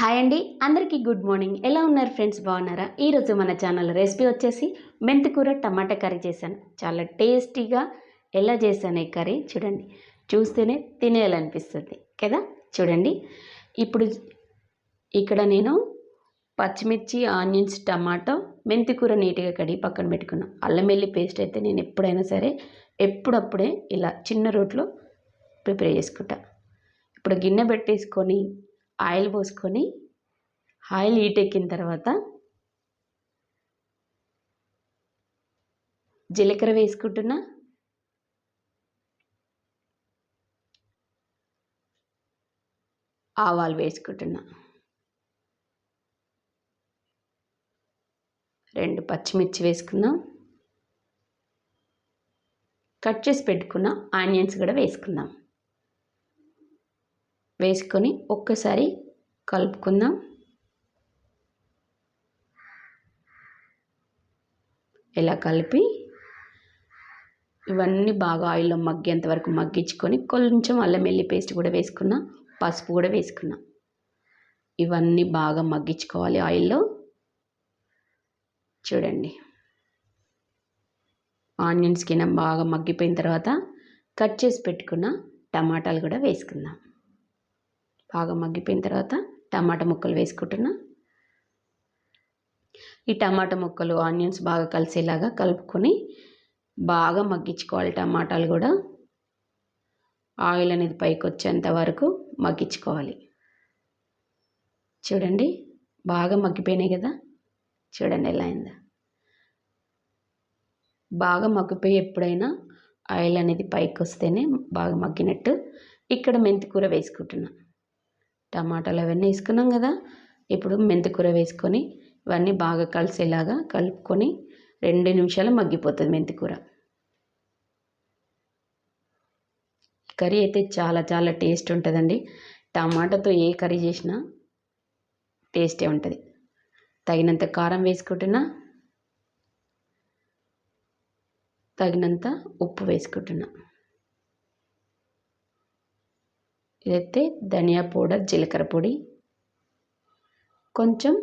Hi అండి అందరికీ good morning. ఎలా ఉన్నారు ఫ్రెండ్స్? బాగున్నారా? ఈరోజు మన ఛానల్ రెసిపీ వచ్చేసి మెంతికూర టమాటా కర్రీ చేశాను. చాలా టేస్టీగా ఎలా చేశాను ఈ కర్రీ చూడండి. చూస్తేనే తినేయాలనిపిస్తుంది కదా? చూడండి. ఇప్పుడు ఇక్కడ నేను పచ్చిమిర్చి ఆనియన్స్ టమాటో మెంతికూర నీట్గా కడిగి పక్కన పెట్టుకున్నాను. అల్లం వెల్లి పేస్ట్ అయితే నేను ఎప్పుడైనా సరే ఎప్పుడప్పుడే ఇలా చిన్న రోట్లో ప్రిపేర్ చేసుకుంటా. ఇప్పుడు గిన్నె పెట్టేసుకొని ఆయిల్ పోసుకొని ఆయిల్ హీట్ ఎక్కిన తర్వాత జీలకర్ర వేసుకుంటున్నా. ఆవాలు వేసుకుంటున్నా. రెండు పచ్చిమిర్చి వేసుకుందాం కట్ చేసి పెట్టుకున్న ఆనియన్స్ కూడా వేసుకుందాం. వేసుకొని ఒక్కసారి కలుపుకుందాం. ఇలా కలిపి ఇవన్నీ బాగా ఆయిల్లో మగ్గేంత వరకు మగ్గించుకొని కొంచెం అల్లం వెల్లి పేస్ట్ కూడా వేసుకున్నా పసుపు కూడా వేసుకున్నా. ఇవన్నీ బాగా మగ్గించుకోవాలి ఆయిల్లో. చూడండి. ఆనియన్స్ కింద బాగా మగ్గిపోయిన తర్వాత కట్ చేసి పెట్టుకున్న టమాటాలు కూడా వేసుకుందాం. బాగా మగ్గిపోయిన తర్వాత టమాటా ముక్కలు వేసుకుంటున్నా. ఈ టమాటా ముక్కలు ఆనియన్స్ బాగా కలిసేలాగా కలుపుకొని బాగా మగ్గించుకోవాలి టమాటాలు కూడా. ఆయిల్ అనేది పైకి వచ్చేంత వరకు మగ్గించుకోవాలి. చూడండి బాగా మగ్గిపోయినాయి కదా. చూడండి ఎలా అయిందా. బాగా మగ్గిపోయి ఎప్పుడైనా ఆయిల్ అనేది పైకి వస్తేనే బాగా మగ్గినట్టు. ఇక్కడ మెంతికూర వేసుకుంటున్నాను టమాటాలు అవన్నీ వేసుకున్నాం కదా. ఇప్పుడు మెంతికూర వేసుకొని ఇవన్నీ బాగా కలిసేలాగా కలుపుకొని రెండు నిమిషాలు మగ్గిపోతుంది మెంతికూర. కర్రీ అయితే చాలా చాలా టేస్ట్ ఉంటుందండి. టమాటాతో ఏ కర్రీ చేసినా టేస్టే ఉంటుంది. తగినంత కారం వేసుకుంటున్నా తగినంత ఉప్పు వేసుకుంటున్నా. ఇదైతే ధనియా పౌడర్ జీలకర్ర పొడి కొంచెం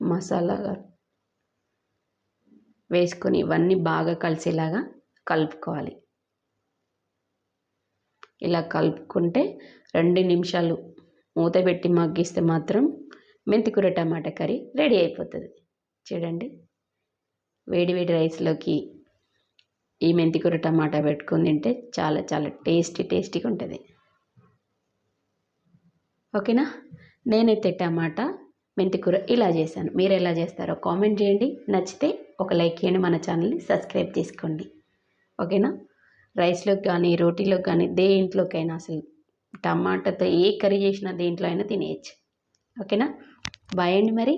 మసాలా వేసుకొని ఇవన్నీ బాగా కలిసేలాగా కలుపుకోవాలి. ఇలా కలుపుకుంటే రెండు నిమిషాలు మూత పెట్టి మగ్గిస్తే మాత్రం మెంతికూర టమాటా కర్రీ రెడీ అయిపోతుంది. చూడండి వేడి వేడి రైస్లోకి ఈ మెంతికూర టమాటా పెట్టుకొని తింటే చాలా చాలా టేస్టీ టేస్టీగా ఉంటుంది. ఓకేనా? నేనైతే టమాటా మెంతికూర ఇలా చేశాను. మీరు ఎలా చేస్తారో కామెంట్ చేయండి. నచ్చితే ఒక లైక్ చేయండి. మన ఛానల్ని సబ్స్క్రైబ్ చేసుకోండి. ఓకేనా? రైస్లోకి కానీ రోటీలోకి కానీ దేంట్లోకైనా అసలు టమాటాతో ఏ కర్రీ చేసినా దేంట్లో అయినా తినేయచ్చు. ఓకేనా? బాయ్ అండి మరి.